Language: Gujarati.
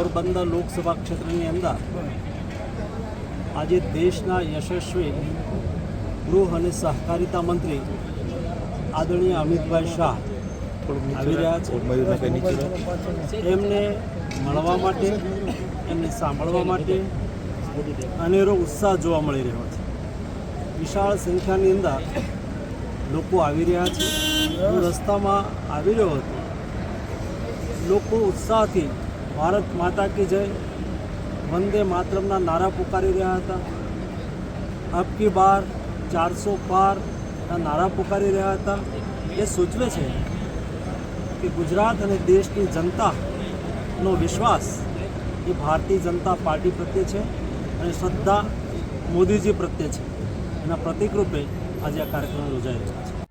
પોરબંદર લોકસભા ક્ષેત્રની અંદર આજે દેશના યશસ્વી ગૃહ અને સહકારિતા મંત્રી આદરણીય અમિતભાઈ શાહ આવી રહ્યા છે. એમને મળવા માટે એમને સાંભળવા માટે અનેરો ઉત્સાહ જોવા મળી રહ્યો છે. વિશાળ સંખ્યાની અંદર લોકો આવી રહ્યા છે. હું રસ્તામાં આવી રહ્યો હતો. લોકો ઉત્સાહથી ભારત માતા કી જય. વંદે માતરમના નારા પુકારી રહ્યા હતા. અબ કી બાર ચારસો પારના નારા પુકારી રહ્યા હતા. એ સૂચવે છે કે ગુજરાત અને દેશની જનતાનો વિશ્વાસ એ ભારતીય જનતા પાર્ટી પ્રત્યે છે અને શ્રદ્ધા મોદીજી પ્રત્યે છે. એના પ્રતિકરૂપે આજે આ કાર્યક્રમ યોજાઈ છે.